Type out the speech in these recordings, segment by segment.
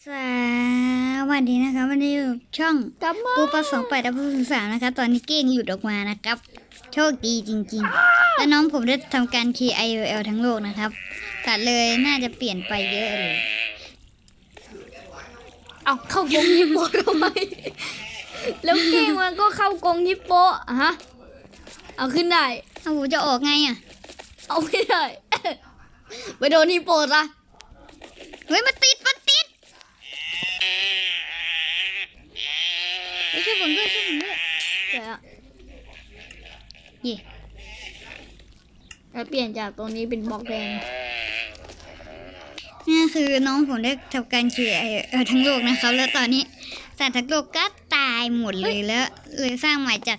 สวัสดีนะครับวันนี้อยู่ช่องกลับมาปูปลาสองแปดดับเบิลสามนะครับตอนนี้เก้งหลุดออกมานะครับ โชคดีจริงๆ แล้วน้องผมได้ทำการ K I O L ทั้งโลกนะครับ ตัดเลยน่าจะเปลี่ยนไปเยอะเลย เอาเข้ากรงฮิปโปทำไม แล้วเก้งมันก็เข้ากรงฮิปโปอะฮะ เอาขึ้นได้ เอาผมจะออกไงอะ เอาไม่ได้ ไปโดนฮิปโปละเฮ้ยมันติดมันติดเฮ้ย ช่วยผมด้วยช่วยผมด้วยเดี๋ยวอะเย่แล้วเปลี่ยนจากตรงนี้เป็นบล็อกแดงนี่คือน้องผมได้ทำการ K I O L ทั้งโลกนะครับ แล้วตอนนี้สัตว์ทั้งโลกก็ตายหมดเลยแล้วเลยสร้างใหม่จาก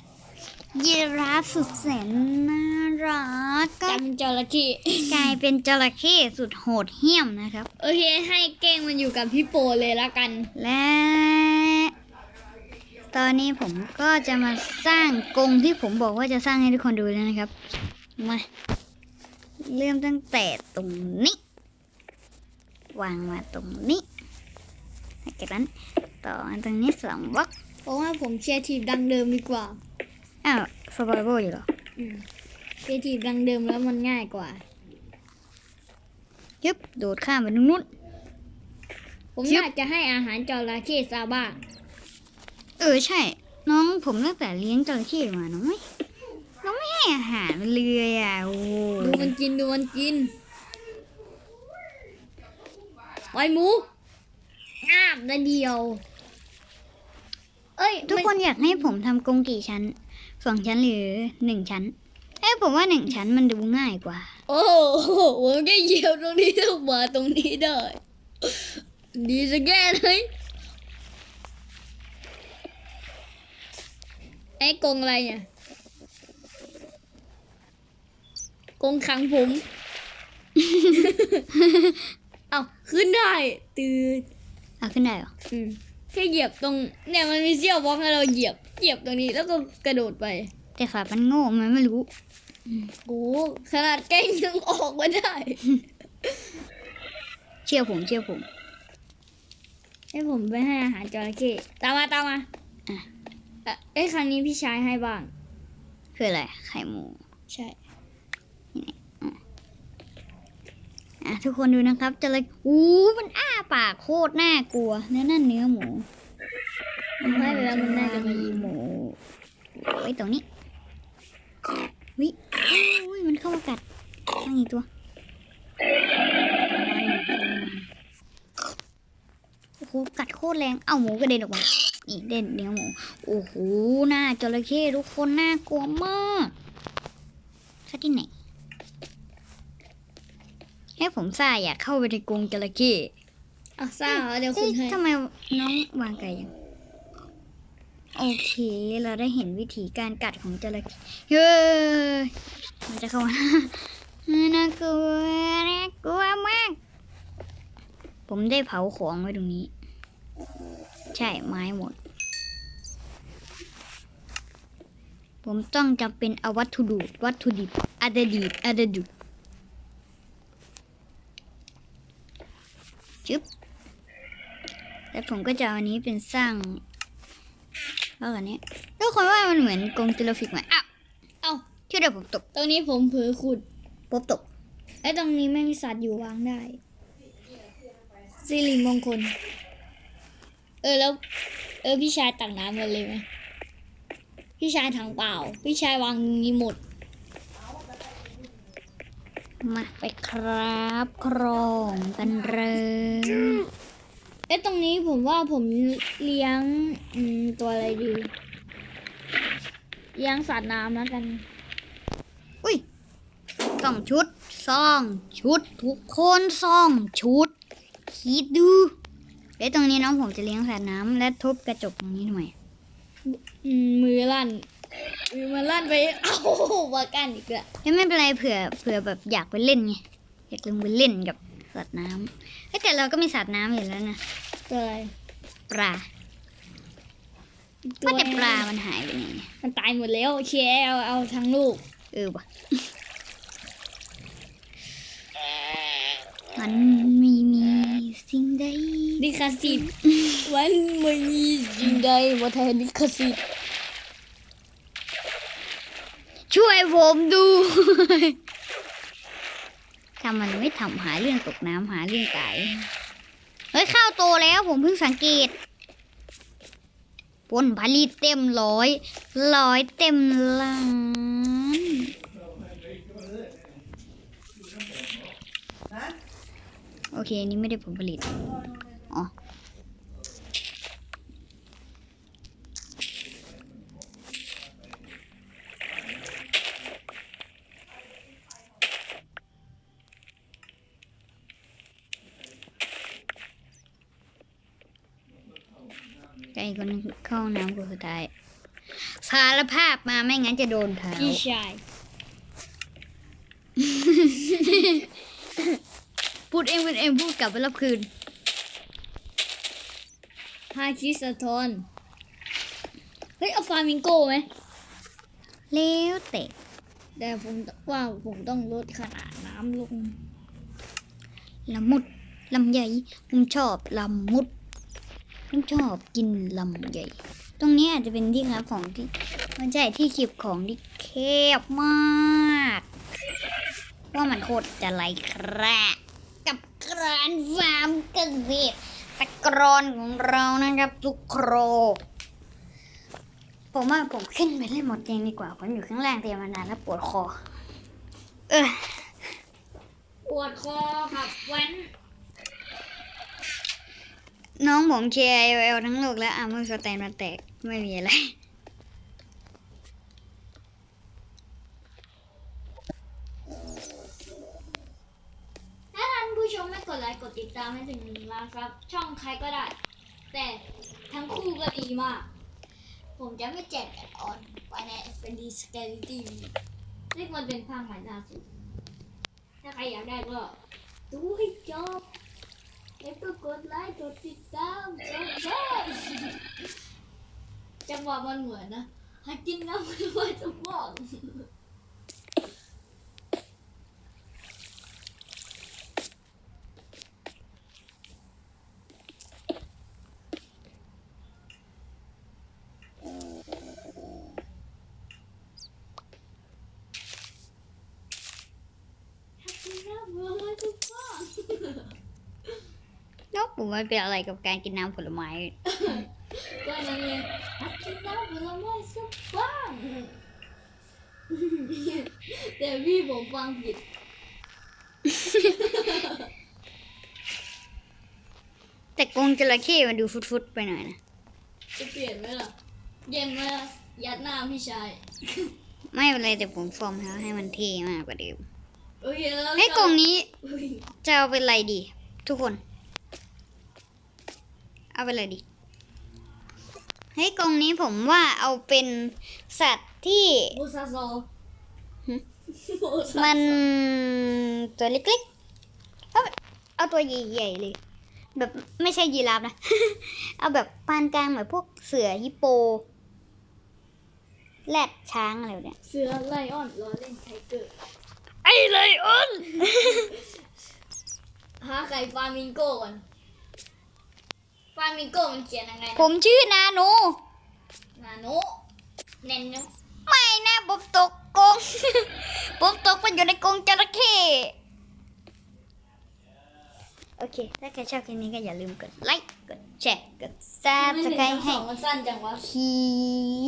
ยีราฟสุดแสนน่ารักก็จำจระเข้กลายเป็นจระเข้สุดโหดเหี้ยมนะครับ โอเค ให้เก้งมันอยู่กับฮิปโปเลยละกัน และ ตอนนี้ผมก็จะมาสร้างกรงที่ผมบอกว่าจะสร้างให้ทุกคนดูแล้วนะครับ มา เริ่มตั้งแต่ตรงนี้ วางมาตรงนี้จากนั้นต่อมาตรงนี้สองบล็อกเพราะว่าผมเชียร์ทีมดังเดิมดีกว่า อ้าวสบายโบอยู่เหรออืมเชียร์ทีมดังเดิมแล้วมันง่ายกว่ายึบโดดข้ามไปตรงนู้น ผมจิ๊อบยากจะให้อาหารจระเข้ซาบ้า เออใช่ น้องผมตั้งแต่เลี้ยงจระเข้มาน้องไม่น้องไม่ให้อาหารมันเลยอะโอ้โหดูมันกินดูมันกินไปหมูงาบได้เดียว เอ้ยทุกคนอยากให้ผมทำกรงกี่ชั้นสองชั้นหรือหนึ่งชั้นเอ้ยผมว่าหนึ่งชั้นมันดูง่ายกว่า โอ้โหผมแค่เหยียบตรงนี้ต้องมาตรงนี้ได้ดีจะแก้เลย ไอ้กรงอะไรเนี่ยกรงขังผม เอาขึ้นได้ ตืดเอาขึ้นได้เหรอ อืมแค่เหยียบตรง เนี่ยมันมีเสี้ยวบล็อกให้เราเหยียบ เหยียบตรงนี้แล้วก็กระโดดไป แต่ฝามันโง่มันไม่รู้โอ้ขนาดแกล้งยังออกมาได้ เชื่อผมเชื่อผม ให้ผมไปให้อาหารจระเข้ตามมาตามมาอะ เอ่อเอ้ยครั้งนี้พี่ชายให้บ้าง คืออะไร ไข่หมู ใช่อะทุกคนดูนะครับจระอู้มันอ้าปากโคตรน่ากลัวเนื้อนั่นเนื้อหมูไม่ไปแล้วมันน่าจะมีหมูไว้ตรงนี้วิอุ้ยมันเข้ามากัดตั้งอีกตัวโอ้โหกัดโคตรแรง เอาหมูกระเด็นออกมา นี่เด่นเนื้อหมูโอ้โหหน้าจระเข้ทุกคนน่ากลัวมากค่ที่ไหน ให้ผมซ่าอยากเข้าไปในกรงจระเข้อะสร้างแล้วเดี๋ยวคุณให้เอ๊ะทำไมน้องวางไก่ยังโอเค เราได้เห็นวิธีการกัดของจระเข้เฮ้ยมันจะเข้ามาน่ากลัวน่ากลัวมาก ผมได้เผาของไว้ตรงนี้ ใช่ไม้หมด ผมต้องจำเป็นเอาวัตถุดิบวัตถุดิบอะดดิบอะดดิบชึบแล้วผมก็จะเอาอันนี้เป็นสร้างแล้วอันนี้ทุกคนว่ามันเหมือนกรงจิโลฟิกไหมอ้าวเอ้าช่วยเดี๋ยวผมตกตรงนี้ผมเผลอขุดปุ๊บตกไอ้ตรงนี้ไม่มีสัตว์อยู่วางได้สิริมงคล เออแล้ว เออพี่ชายตักน้ำมาเลยไหมพี่ชายถังเปล่า พี่ชายวางนี้หมด มาไปครับครองกันเลยเอ้ตรงนี้ผมว่าผมเลี้ยงอืมตัวอะไรดีเลี้ยงสัตว์น้ำแล้วกัน อุ้ยสองชุดสองชุด ทุกคนสองชุด คิดดู เอ้ยตรงนี้น้องผมจะเลี้ยงสัตว์น้ำและทุบกระจกตรงนี้ทำไมอืมมือลั่นมือมันลั่นไปเอ้ามากันอีกแล้วเอ้ยไม่เป็นไรเผื่อเผื่อแบบอยากไปเล่นไงอยากลงไปเล่นกับสัตว์น้ำเอ้ยแต่เราก็มีสัตว์น้ำอยู่แล้วนะตัวอะไรปลาตัว่าแต่ปลามันหายไปไหนเนี่ยมันตายหมดแล้วโอเคเอาเอาทั้งลูก เออว่ะมันไม่มีสิ่งใด ลิขสิทธิ์มันไม่มีสิ่งใดมาแทนลิขสิทธิ์ช่วยผมดูถ้ามันไม่ทำหาเรื่องตกน้ำหาเรื่องตายเฮ้ยข้าวโตแล้วผมเพิ่งสังเกตผลผลิตเต็มร้อยร้อยเต็มล้านโอเค อันนี้ไม่ได้ผลผลิต อ๋อใจคนนึงเข้าห้องน้ำคนสุดท้ายสารภาพมาไม่งั้นจะโดนเท้าพี่ชาย พูดเองเป็นเองพูดกลับไปรับคืน ฮาคิสะทอนเฮ้ย เอาฟามิงโกไหมแล้วแต่แต่ผมว่าผมต้องลดขนาดน้ำลงละมุดลำใหญ่ผมชอบลำมุดผมชอบกินลำใหญ่ ตรงนี้อาจจะเป็นที่ครับของที่มันใช่ที่เก็บของที่แคบมากว่ามันโคตรจะไรครับกับกรานฟาร์มเกษตร ตะกรอนของเรานะครับทุกโคร ผมว่าผมขึ้นไปเล่นหมดเตียงดีกว่า ผมอยู่ข้างล่างเตียงมานานแล้วปวดคอ เออปวดคอครับวันน้องผมเชียร์เอลทั้งโลกแล้วอาร์เมอร์สแตนมาแตกไม่มีอะไร ถ้าท่านผู้ชมไม่ก ดไลค์กดติดตามให้ถึงหนึ่งล้านครับ ช่องใครก็ได้ แต่ทั้งคู่ก็ดีมาก ผมจะไม่แจกแอดออนไปในเป็นดีสเกลิตี้ซึ่งมันเป็นภาคใหม่ล่าสุด ถ้าใครอยากได้ก็ดูให้จบแล้วก็กดไลค์กดติดตามจบเลยจังหวะมันเหมือนนะหากินน้ำมันไว้จะบอก หากินน้ำมันไว้จะบอก นก ผมมันเป็นอะไรกับการกินน้ำผลไม้ ก็นั่นเลยหากินน้ำผลไม้สักบ้างแต่พี่ผมฟังผิด แต่กรงจระเข้มันดูฟุดๆไปหน่อยนะ จะเปลี่ยนไหมล่ะเย็นมายัดหน้าพี่ชาย ไม่เป็นไรแต่ผมฟอร์มแล้วให้มันเท่มากกว่าเดิมโอเคแล้วเฮ้ยกรงนี้เฮ้ยจะเอาเป็นอะไรดี ทุกคน เอาเป็นอะไรดีเฮ้ยกรงนี้ผมว่าเอาเป็นสัตว์ที่บูซาโซหึบูซามันตัวเล็กๆ เอาแบบเอาตัวใหญ่ๆเลย แบบไม่ใช่ยีราฟนะ เอาแบบปานกลางแบบพวกเสือฮิปโป แรดช้างอะไรแบบเนี้ยเสือไลออนล้อเล่นไทเกอร์ ไอ้เลยอ้นหาไก่ฟามิงโกก่อน ฟามิงโกมันเขียนยังไงนะผมชื่อนาโนนาโนเน้นนะไม่นะผมตกกรง ผมตกไปอยู่ในกรงจระเข้โอเค ถ้าใครชอบคลิปนี้ก็อย่าลืมกดไลค์กดแชร์กดซับสไครต์ให้สองมันสั้นจังวะคลิ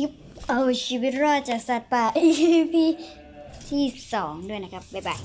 ปเอาชีวิตรอดจากสัตว์ป่า EP ที่สองด้วยนะครับ บ๊ายบาย